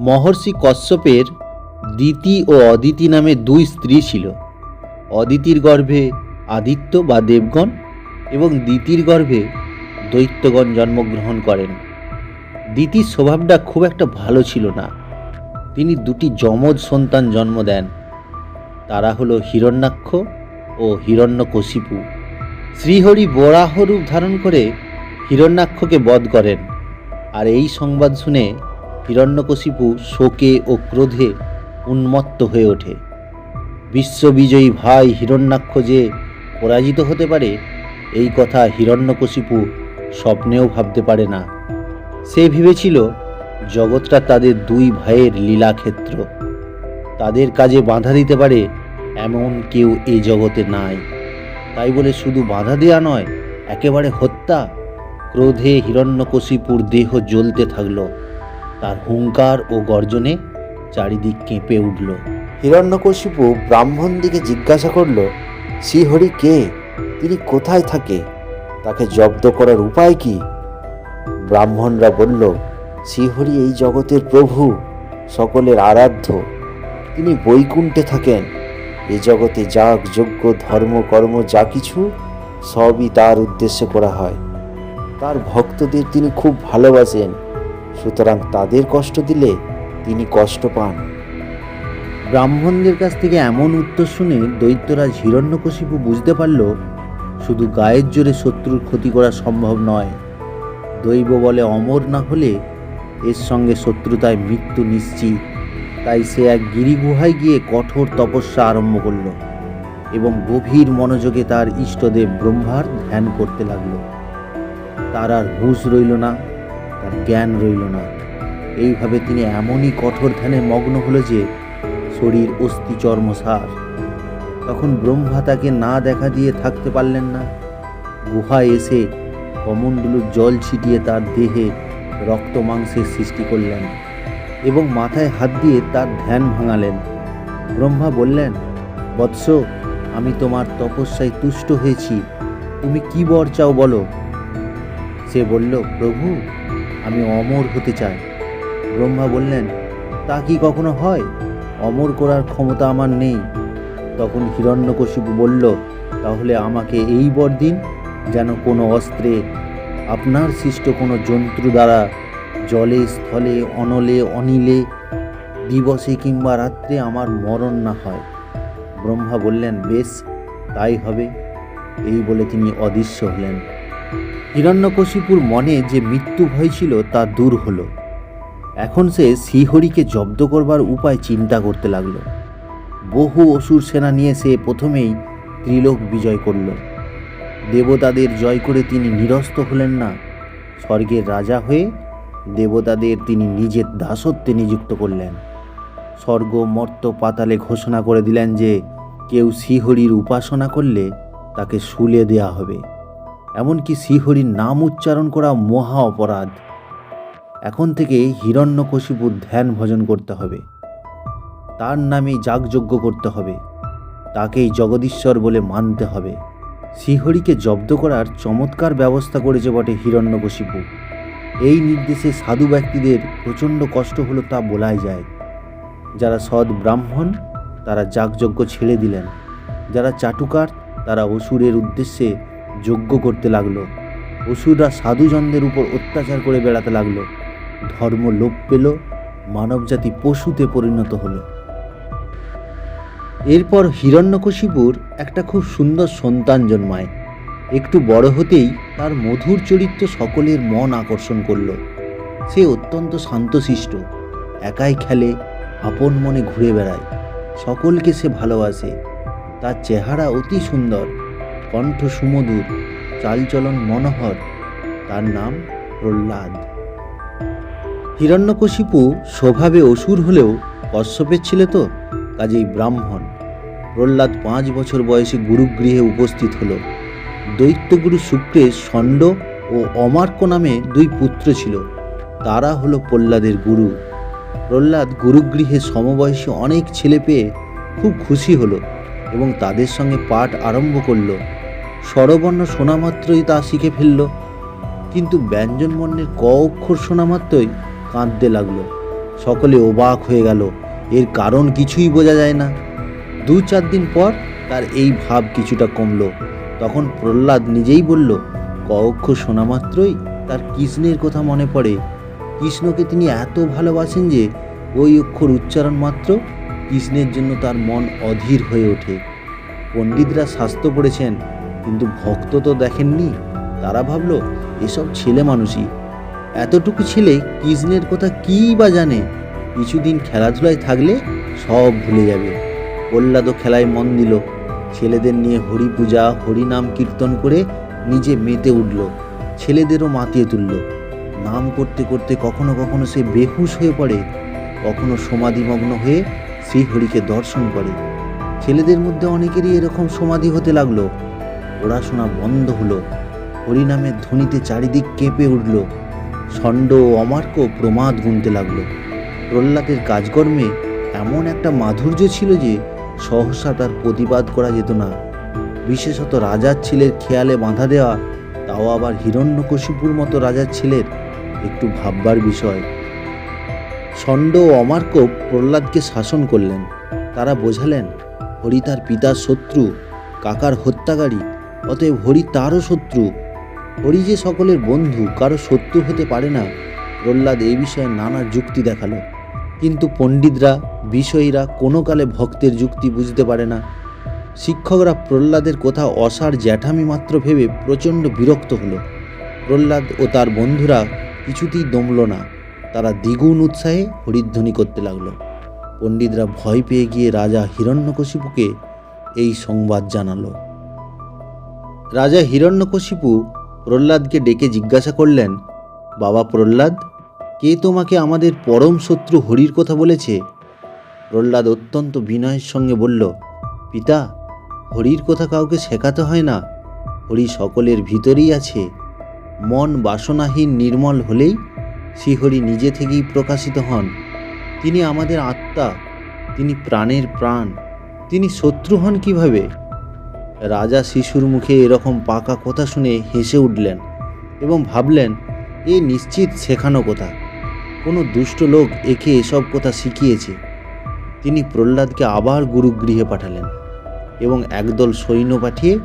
মহর্ষি কশ্যপের দিতি ও অদিতি নামে দুই স্ত্রী ছিল। অদিতির গর্ভে আদিত্য বা দেবগণ এবং দিতির গর্ভে দৈত্যগণ জন্মগ্রহণ করেন। দিতির স্বভাবটা খুব একটা ভালো ছিল না। তিনি দুটি যমজ সন্তান জন্ম দেন। তারা হলো হিরণ্যাক্ষ ও হিরণ্যকশিপু। শ্রীহরি বরাহ রূপ ধারণ করে হিরণ্যাক্ষকে বধ করেন। আর এই সংবাদ শুনে হিরণ্যকশিপু শোকে ও ক্রোধে উন্মত্ত হয়ে ওঠে। বিশ্ববিজয়ী ভাই হিরণ্যাক্ষ যে পরাজিত হতে পারে, এই কথা হিরণ্যকশিপু স্বপ্নেও ভাবতে পারে না। সে ভেবেছিল, জগৎটা তাদের দুই ভাইয়ের লীলাক্ষেত্র। তাদের কাজে বাধা দিতে পারে এমন কেউ এই জগতে নাই। তাই বলে শুধু বাধা দেওয়া নয়, একেবারে হত্যা, ক্রোধে হিরণ্যকশিপুর দেহ জ্বলতে থাকল। তার হুঙ্কার ও গর্জনে চারিদিক কেঁপে উঠল। হিরণ্যকশিপু ব্রাহ্মণ দিকে জিজ্ঞাসা করল শ্রীহরি কে? তিনি কোথায় থাকে? তাকে জব্দ করার উপায় কি? ব্রাহ্মণরা বলল শ্রীহরি এই জগতের প্রভু, সকলের আরাধ্য। তিনি বৈকুণ্ঠে থাকেন। এ জগতে যাগ, যজ্ঞ, ধর্ম, কর্ম, যা কিছু, সবই তার উদ্দেশ্যে করা হয়। তার ভক্তদের তিনি খুব ভালোবাসেন। সুতরাং তাদের কষ্ট দিলে তিনি কষ্ট পান। ব্রাহ্মণদের কাছ থেকে এমন উত্তর শুনে দৈত্যরাজ হিরণ্যকশিপু বুঝতে পারল, শুধু গায়ের জোরে শত্রুর ক্ষতি করা সম্ভব নয়। দৈব বলে অমর না হলে এর সঙ্গে শত্রুতায় মৃত্যু নিশ্চিত। তাই সে এক গিরিগুহায় গিয়ে কঠোর তপস্যা আরম্ভ করল এবং গভীর মনোযোগে তার ইষ্টদেব ব্রহ্মার ধ্যান করতে লাগল। তার আর হুঁশ রইল না। তার জ্ঞান রইল না। এইভাবে তিনি এমনই কঠোর ধ্যানে মগ্ন হলো যে, শরীর অস্থি চর্মসার। তখন ব্রহ্মা তাকে না দেখা দিয়ে থাকতে পারলেন না। গুহায় এসে কমণ্ডলুর জল ছিটিয়ে তার দেহে রক্ত মাংসের সৃষ্টি করলেন এবং মাথায় হাত দিয়ে তার ধ্যান ভাঙালেন। ব্রহ্মা বললেন, বৎস, আমি তোমার তপস্যায় তুষ্ট হয়েছি। তুমি কি বর চাও বলো? সে বলল, প্রভু আমি অমর হতে চাই। ব্রহ্মা বললেন, তা কি কখনো হয়? অমর করার ক্ষমতা আমার নেই। তখন হিরণ্যকশিপু বলল, তাহলে আমাকে এই বর দিন, যেন কোনো অস্ত্রে আপনার সৃষ্ট কোনো জন্তু দ্বারা জলে, স্থলে, অনলে, অনিলে, দিবসে কিংবা রাত্রে আমার মরণ না হয়। ব্রহ্মা বললেন, বেশ, তাই হবে। এই বলে তিনি অদৃশ্য হলেন। হিরণ্যকশিপুর মনে যে মৃত্যু ভয় ছিল তা দূর হলো। এখন সে শ্রীহরিকে জব্দ করবার উপায় চিন্তা করতে লাগল। বহু অসুর সেনা নিয়ে সে প্রথমেই ত্রিলোক বিজয় করল। দেবতাদের জয় করে তিনি নিরস্ত হলেন না। স্বর্গের রাজা হয়ে দেবতাদের তিনি নিজের দাসত্বে নিযুক্ত করলেন। স্বর্গ মর্ত পাতালে ঘোষণা করে দিলেন যে কেউ শ্রীহরির উপাসনা করলে তাকে শুলে দেয়া হবে। এমনকি শ্রীহরির নাম উচ্চারণ করা মহা অপরাধ। এখন থেকে হিরণ্যকশিপুর ধ্যান ভজন করতে হবে। তার নামেই যাগযজ্ঞ করতে হবে। তাকেই জগদীশ্বর বলে মানতে হবে। শ্রীহরিকে জব্দ করার চমৎকার ব্যবস্থা করেছে বটে হিরণ্যকশিপু। এই নির্দেশে সাধু ব্যক্তিদের প্রচণ্ড কষ্ট হলো তা বলাই যায়। যারা সৎ ব্রাহ্মণ, তারা যাগযজ্ঞ ছেড়ে দিলেন। যারা চাটুকার, তারা অসুরের উদ্দেশ্যে যজ্ঞ করতে লাগল। অসুররা সাধুজনদের উপর অত্যাচার করে বেড়াতে লাগল। ধর্ম লোপ পেল, মানবজাতি পশুতে পরিণত হলো। এরপর হিরণ্যকশিপুর একটা খুব সুন্দর সন্তান জন্মায়। একটু বড় হতেই তার মধুর চরিত্র সকলের মন আকর্ষণ করল। সে অত্যন্ত শান্তশিষ্ট, একাই খেলে, আপন মনে ঘুরে বেড়ায়, সকলকে সে ভালোবাসে। তার চেহারা অতি সুন্দর কণ্ঠ সুমধুর চালচলন মনোহর, তার নাম প্রহ্লাদ। হিরণ্যকশিপু স্বভাবে অসুর হলেও কশ্যপের ছিল তো, কাজেই ব্রাহ্মণ। প্রহ্লাদ পাঁচ বছর বয়সে গুরুগৃহে উপস্থিত হলো। দৈত্যগুরু শুক্রের ষণ্ড ও অমার্ক নামে দুই পুত্র ছিল, তারা হলো প্রহ্লাদের গুরু। প্রহ্লাদ গুরুগৃহে সমবয়সী অনেক ছেলে পেয়ে খুব খুশি হলো এবং তাদের সঙ্গে পাঠ আরম্ভ করল। স্বরবর্ণ শোনা মাত্রই তা শিখে ফেলল, কিন্তু ব্যঞ্জন বর্ণের ক অক্ষর শোনা মাত্রই কাঁদতে লাগল। সকলে অবাক হয়ে গেল, এর কারণ কিছুই বোঝা যায় না। দু চার দিন পর তার এই ভাব কিছুটা কমলো। তখন প্রহ্লাদ নিজেই বলল, ক অক্ষর শোনা মাত্রই তার কৃষ্ণের কথা মনে পড়ে। কৃষ্ণকে তিনি এত ভালোবাসেন যে ওই অক্ষর উচ্চারণ মাত্র কৃষ্ণের জন্য তার মন অধীর হয়ে ওঠে। পণ্ডিতরা স্বাস্থ্য পড়েছেন কিন্তু ভক্ত তো দেখেননি। তারা ভাবলো, এসব ছেলে মানুষই। এতটুকু ছেলে কৃষ্ণের কথা কী বা জানে? কিছুদিন খেলাধুলায় থাকলে সব ভুলে যাবে। প্রহ্লাদও খেলায় মন দিল। ছেলেদের নিয়ে হরি পূজা হরি নাম কীর্তন করে নিজে মেতে উঠল। ছেলেদেরও মাতিয়ে তুলল। নাম করতে করতে কখনো কখনো সে বেহুশ হয়ে পড়ে। কখনো সমাধিমগ্ন হয়ে শ্রীহরিকে দর্শন করে। ছেলেদের মধ্যে অনেকেরই এরকম সমাধি হতে লাগল। পড়াশোনা বন্ধ হলো হরিনামের ধ্বনিতে চারিদিক কেঁপে উঠল ষণ্ড ও অমার্ক প্রমাদ গুনতে লাগল। প্রহ্লাদের কাজকর্মে এমন একটা মাধুর্য ছিল যে সহসা তার প্রতিবাদ করা যেত না। বিশেষত রাজার ছেলের খেয়ালে বাঁধা দেওয়া, তাও আবার হিরণ্যকশিপুর মতো রাজার ছেলের একটু ভাববার বিষয়। ষণ্ড ও অমার্ক প্রহ্লাদকে শাসন করলেন। তারা বোঝালেন, হরি তার পিতার শত্রু, কাকার হত্যাকারী অতএব হরি তারও শত্রু। হরি যে সকলের বন্ধু, কারও শত্রু হতে পারে না। প্রহ্লাদ এই বিষয়ে নানা যুক্তি দেখাল। কিন্তু পণ্ডিতরা, বিষয়ীরা কোনো কালে ভক্তের যুক্তি বুঝতে পারে না। শিক্ষকরা প্রহ্লাদের কথা অসার জ্যাঠামি মাত্র ভেবে প্রচণ্ড বিরক্ত হলো। প্রহ্লাদ ও তার বন্ধুরা কিছুতেই দমল না। তারা দ্বিগুণ উৎসাহে হরিধ্বনি করতে লাগল। পণ্ডিতরা ভয় পেয়ে গিয়ে রাজা হিরণ্যকশিপুকে এই সংবাদ জানালো। রাজা হিরণ্যকশিপু প্রহ্লাদকে ডেকে জিজ্ঞাসা করলেন, বাবা প্রহ্লাদ, কে তোমাকে আমাদের পরম শত্রু হরির কথা বলেছে? প্রহ্লাদ অত্যন্ত বিনয়ের সঙ্গে বলল, পিতা, হরির কথা কাউকে শেখাতে হয় না। হরি সকলের ভিতরেই আছে। মন বাসনাহীন নির্মল হলেই শ্রীহরি নিজে থেকেই প্রকাশিত হন। তিনি আমাদের আত্মা, তিনি প্রাণের প্রাণ। তিনি শত্রু হন কীভাবে? রাজা শিশুর মুখে এরকম পাকা কথা শুনে হেসে উঠলেন এবং ভাবলেন, এ নিশ্চিত শেখানো কথা। কোনো দুষ্ট লোক একে এসব কথা শিখিয়েছে। তিনি প্রহ্লাদকে আবার গুরুগৃহে পাঠালেন এবং একদল সৈন্য পাঠিয়ে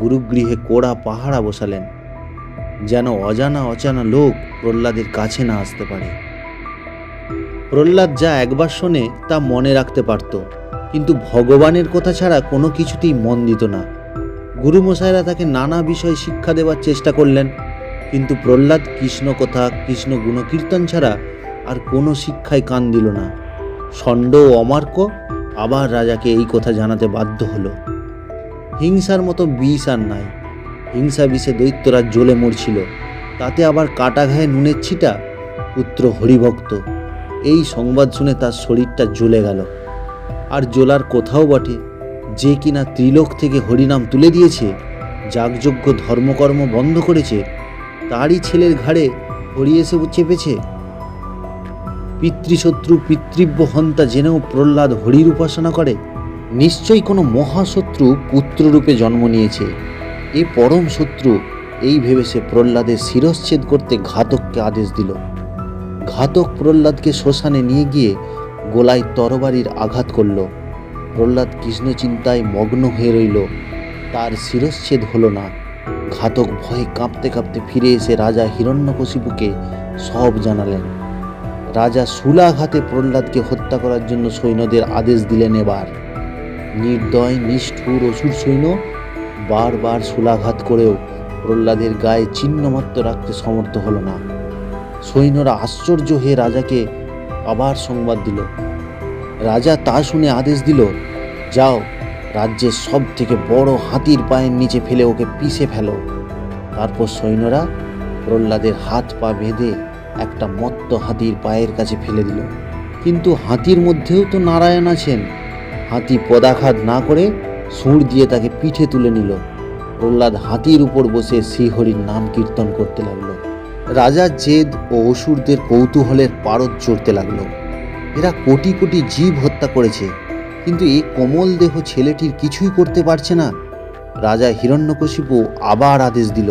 গুরুগৃহে কোড়া পাহারা বসালেন, যেন অজানা অচানা লোক প্রহ্লাদের কাছে না আসতে পারে। প্রহ্লাদ যা একবার শোনে তা মনে রাখতে পারত। কিন্তু ভগবানের কথা ছাড়া কোনো কিছুতেই মন দিত না। গুরুমশাইরা তাকে নানা বিষয় শিক্ষা দেওয়ার চেষ্টা করলেন, কিন্তু প্রহ্লাদ কৃষ্ণ কথা কৃষ্ণ গুণকীর্তন ছাড়া আর কোনো শিক্ষায় কান দিল না। ষণ্ড ও অমার্ক আবার রাজাকে এই কথা জানাতে বাধ্য হলো। হিংসার মতো বিষ আর নাই। হিংসা বিষে দৈত্যরা জ্বলে মরছিল। তাতে আবার কাটা ঘায়ে নুনের ছিটা পুত্র হরিভক্ত। এই সংবাদ শুনে তার শরীরটা জ্বলে গেল। আর জোলার কোথাও বটে, যে কিনা ত্রিলোক থেকে হরিনাম তুলে দিয়েছে, যাগযজ্ঞ ধর্মকর্ম বন্ধ করেছে, তারই ছেলের ঘাড়ে হরি এসে চেপেছে। পিতৃশত্রু পিতৃব্য হন্তা জেনেও প্রহ্লাদ হরির উপাসনা করে, নিশ্চয়ই কোনো মহাশত্রু পুত্ররূপে জন্ম নিয়েছে। এ পরম শত্রু, এই ভেবে সে প্রহ্লাদের শিরশ্ছেদ করতে ঘাতককে আদেশ দিল। ঘাতক প্রহ্লাদকে শ্মশানে নিয়ে গিয়ে গোলায় তরবারির আঘাত করল। প্রহ্লাদ কৃষ্ণ চিন্তায় মগ্ন হয়ে রইল। তার শিরশ্ছেদ হলো না। ঘাতক ভয়ে কাঁপতে কাঁপতে ফিরে এসে রাজা হিরণ্যকশিপুকে সব জানালেন। রাজা সুলাঘাতে প্রহ্লাদকে হত্যা করার জন্য সৈন্যদের আদেশ দিলেন এবার। নির্দয়, নিষ্ঠুর, অসুর সৈন্য বারবার সুলাঘাত করেও প্রহ্লাদের গায়ে চিহ্নমাত্র রাখতে সমর্থ হলো না। সৈন্যরা আশ্চর্য হয়ে রাজাকে আবার সংবাদ দিল। রাজা তা শুনে আদেশ দিল, যাও, রাজ্যের সব থেকে বড় হাতির পায়ের নিচে ফেলে ওকে পিষে ফেলো। তারপর সৈন্যরা প্রহ্লাদের হাত পা বেঁধে একটা মত্ত হাতির পায়ের কাছে ফেলে দিল। কিন্তু হাতির মধ্যেও তো নারায়ণ আছেন। হাতি পদাঘাত না করে সুর দিয়ে তাকে পিঠে তুলে নিল। প্রহ্লাদ হাতির উপর বসে শ্রীহরির নাম কীর্তন করতে লাগল। রাজার জেদ ও অসুরদের কৌতূহলের পারদ চড়তে লাগল। এরা কোটি কোটি জীব হত্যা করেছে, কিন্তু এই কোমল দেহ ছেলেটির কিছুই করতে পারছে না। রাজা হিরণ্যকশিপু আবার আদেশ দিল,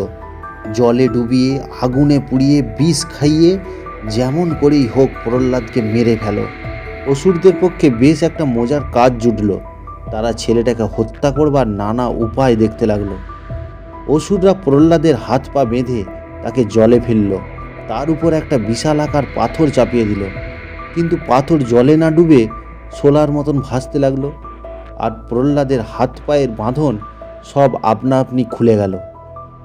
জলে ডুবিয়ে, আগুনে পুড়িয়ে, বিষ খাইয়ে, যেমন করেই হোক প্রহ্লাদকে মেরে ফেলো। অসুরদের পক্ষে বেশ একটা মজার কাজ জুটল। তারা ছেলেটাকে হত্যা করবার নানা উপায় দেখতে লাগল। অসুররা প্রহ্লাদের হাত পা বেঁধে তাকে জলে ফেলল। তার উপর একটা বিশাল আকার পাথর চাপিয়ে দিল। কিন্তু পাথর জলে না ডুবে সোলার মতন ভাসতে লাগল আর প্রহ্লাদের হাত পায়ের বাঁধন সব আপনা আপনি খুলে গেল।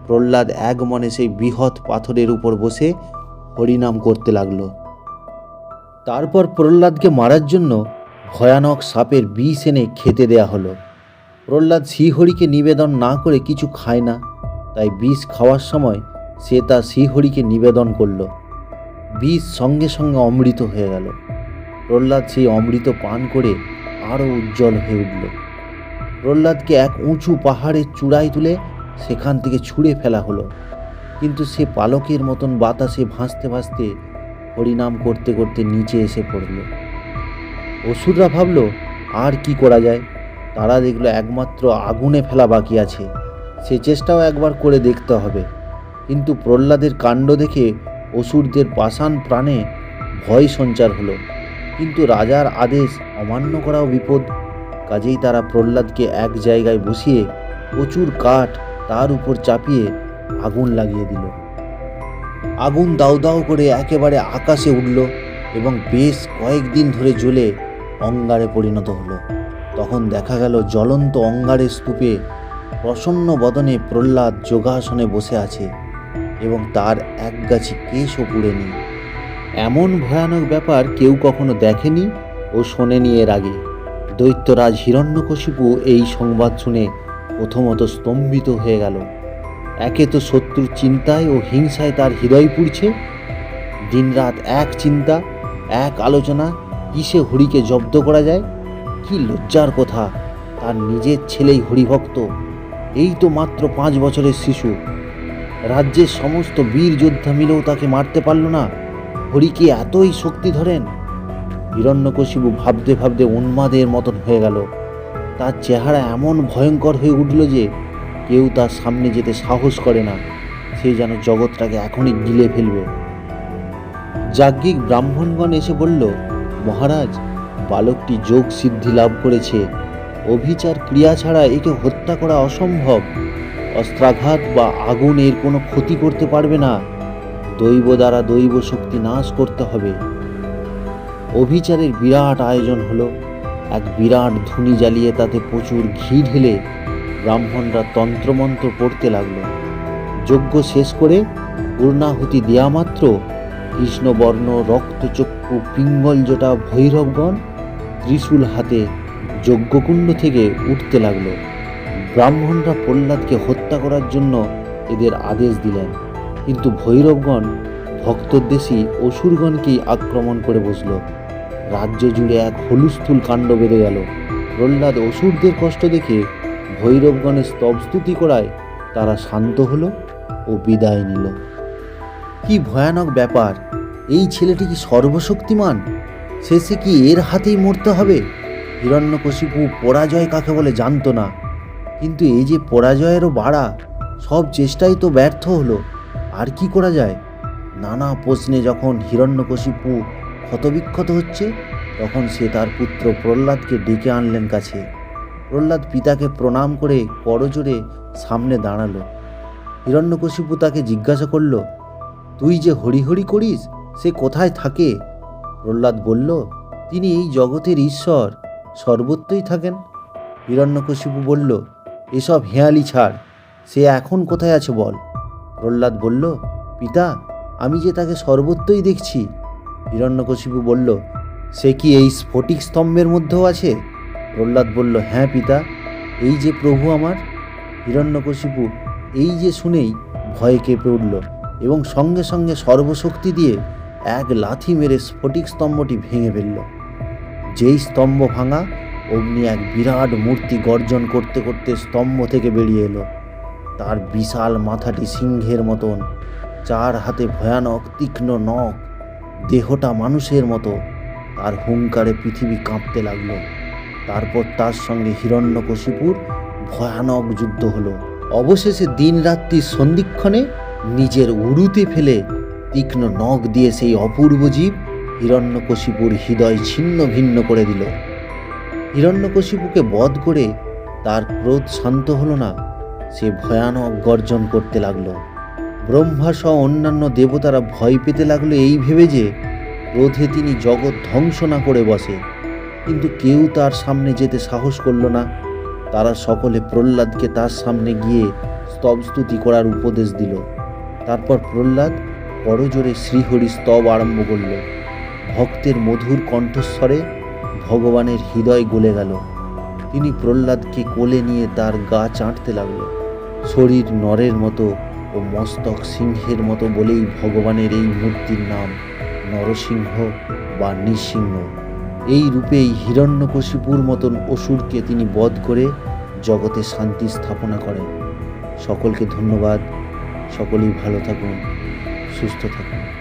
প্রহ্লাদ এক মনে সেই বৃহৎ পাথরের উপর বসে হরিনাম করতে লাগল। তারপর প্রহ্লাদকে মারার জন্য ভয়ানক সাপের বিষ এনে খেতে দেয়া হলো। প্রহ্লাদ শ্রীহরিকে নিবেদন না করে কিছু খায় না, তাই বিষ খাওয়ার সময় সে তা শ্রীহরিকে নিবেদন করল। বিষ সঙ্গে সঙ্গে অমৃত হয়ে গেল। প্রহ্লাদ সেই অমৃত পান করে আরও উজ্জ্বল হয়ে উঠল। প্রহ্লাদকে এক উঁচু পাহাড়ের চূড়ায় তুলে সেখান থেকে ছুঁড়ে ফেলা হলো। কিন্তু সে পালকের মতন বাতাসে ভাসতে ভাসতে হরিনাম করতে করতে নিচে এসে পড়ল। অসুররা ভাবল, আর কি করা যায়? তারা দেখল একমাত্র আগুনে ফেলা বাকি আছে। সে চেষ্টাও একবার করে দেখতে হবে। কিন্তু প্রহ্লাদের কাণ্ড দেখে অসুরদের পাষাণ প্রাণে ভয় সঞ্চার হলো। কিন্তু রাজার আদেশ অমান্য করাও বিপদ। কাজেই তারা প্রহ্লাদকে এক জায়গায় বসিয়ে প্রচুর কাঠ তার উপর চাপিয়ে আগুন লাগিয়ে দিল। আগুন দাউ দাউ করে একেবারে আকাশে উঠল এবং বেশ কয়েকদিন ধরে জ্বলে অঙ্গারে পরিণত হলো। তখন দেখা গেল জ্বলন্ত অঙ্গারের স্তূপে প্রসন্ন বদনে প্রহ্লাদ যোগাসনে বসে আছে। এবং তার এক একগাছি কেশও পুড়েনি। এমন ভয়ানক ব্যাপার কেউ কখনো দেখেনি ও শোনেনি এর আগে। দৈত্যরাজ হিরণ্যকশিপু এই সংবাদ শুনে প্রথমত স্তম্ভিত হয়ে গেল। একে তো শত্রুর চিন্তায় ও হিংসায় তার হৃদয় পুড়ছে। দিনরাত এক চিন্তা, এক আলোচনা, কিসে হরিকে জব্দ করা যায়? কি লজ্জার কথা, তার নিজের ছেলেই হরিভক্ত। এই তো মাত্র পাঁচ বছরের শিশু। রাজ্যের সমস্ত বীর যোদ্ধা মিলেও তাকে মারতে পারল না। হরি কি এতই শক্তি ধরেন, হিরণ্যকশিপু ভাবতে ভাবতে উন্মাদের মতন হয়ে গেল। তার চেহারা এমন ভয়ঙ্কর হয়ে উঠল যে কেউ তার সামনে যেতে সাহস করে না, সে যেন জগৎটাকে এখনই গিলে ফেলবে। যাজ্ঞিক ব্রাহ্মণগণ এসে বলল, মহারাজ, বালকটি যোগ সিদ্ধি লাভ করেছে। অভিচার ক্রিয়া ছাড়া একে হত্যা করা অসম্ভব। অস্ত্রাঘাত বা আগুন এর কোনো ক্ষতি করতে পারবে না। দৈব দ্বারা দৈব শক্তি নাশ করতে হবে। অভিচারের বিরাট আয়োজন হলো, এক বিরাট ধুনি জ্বালিয়ে তাতে প্রচুর ঘি ঢেলে ব্রাহ্মণরা তন্ত্রমন্ত্র পড়তে লাগল। যজ্ঞ শেষ করে পূর্ণাহুতি দেয়া মাত্র কৃষ্ণবর্ণ, রক্তচক্ষু, পিঙ্গল জোটা ভৈরবগণ ত্রিশূল হাতে যজ্ঞকুণ্ড থেকে উঠতে লাগল। ব্রাহ্মণরা প্রহ্লাদকে হত্যা করার জন্য এদের আদেশ দিলেন। কিন্তু ভৈরবগণ ভক্তদ্বেষী অসুরগণকেই আক্রমণ করে বসল। রাজ্য জুড়ে এক হলুস্থুল কাণ্ড বেড়ে গেল। প্রহ্লাদ অসুরদের কষ্ট দেখে ভৈরবগণের স্তবস্তুতি করায় তারা শান্ত হলো ও বিদায় নিল। কি ভয়ানক ব্যাপার! এই ছেলেটি কি সর্বশক্তিমান? শেষে কি এর হাতেই মরতে হবে? হিরণ্যকশিপু পরাজয় কাকে বলে জানতো না। কিন্তু এই যে পরাজয়েরও বাড়া, সব চেষ্টাই তো ব্যর্থ হলো। আর কি করা যায়? নানা প্রশ্নে যখন হিরণ্যকশিপু ক্ষতবিক্ষত হচ্ছে, তখন সে তার পুত্র প্রহ্লাদকে ডেকে আনলেন কাছে। প্রহ্লাদ পিতাকে প্রণাম করে করজোরে সামনে দাঁড়াল। হিরণ্যকশিপু তাকে জিজ্ঞাসা করল, তুই যে হরিহরি করিস, সে কোথায় থাকে? প্রহ্লাদ বলল, তিনি এই জগতের ঈশ্বর, সর্বত্রই থাকেন। হিরণ্যকশিপু বলল এসব হেয়ালি ছাড়, সে এখন কোথায় আছে বল? প্রহ্লাদ বলল, পিতা, আমি যে তাকে সর্বত্রই দেখছি। হিরণ্যকশিপু বলল, সে কি এই স্ফটিক স্তম্ভের মধ্যেও আছে? প্রহ্লাদ বলল হ্যাঁ পিতা, এই যে প্রভু আমার। হিরণ্যকশিপু এই যে শুনেই ভয়ে কেঁপে উঠল এবং সঙ্গে সঙ্গে সর্বশক্তি দিয়ে এক লাথি মেরে স্ফটিক স্তম্ভটি ভেঙে ফেলল। যেই স্তম্ভ ভাঙা অগ্নি এক বিরাট মূর্তি গর্জন করতে করতে স্তম্ভ থেকে বেরিয়ে এলো। তার বিশাল মাথাটি সিংহের মতন, চার হাতে ভয়ানক তীক্ষ্ণ নখ, দেহটা মানুষের মতো। তার হুঙ্কারে পৃথিবী কাঁপতে লাগল। তারপর তার সঙ্গে হিরণ্যকশিপুর ভয়ানক যুদ্ধ হলো। অবশেষে দিন রাত্রি সন্ধিক্ষণে নিজের উড়ুতে ফেলে তীক্ষ্ণ নখ দিয়ে সেই অপূর্ব জীব হিরণ্যকশিপুর হৃদয় ছিন্ন ভিন্ন করে দিল। হিরণ্যকশিপুকে বধ করে তার ক্রোধ শান্ত হলো না। সে ভয়ানক গর্জন করতে লাগল। ব্রহ্মা সহ অন্যান্য দেবতারা ভয় পেতে লাগল এই ভেবে যে ক্রোধে তিনি জগৎ ধ্বংস না করে বসে। কিন্তু কেউ তার সামনে যেতে সাহস করল না। তারা সকলে প্রহ্লাদকে তার সামনে গিয়ে স্তবস্তুতি করার উপদেশ দিল। তারপর প্রহ্লাদ করজোরে শ্রীহরি স্তব আরম্ভ করল। ভক্তের মধুর কণ্ঠস্বরে ভগবানের হৃদয় গলে গেল। তিনি প্রহ্লাদকে কোলে নিয়ে তার গা চাঁটতে লাগল। শরীর নরের মতো ও মস্তক সিংহের মতো বলেই ভগবানের এই মূর্তির নাম নরসিংহ বা নৃসিংহ। এই রূপেই হিরণ্যকশিপুর মতন অসুরকে তিনি বধ করে জগতে শান্তি স্থাপনা করেন। সকলকে ধন্যবাদ। সকলেই ভালো থাকুন, সুস্থ থাকুন।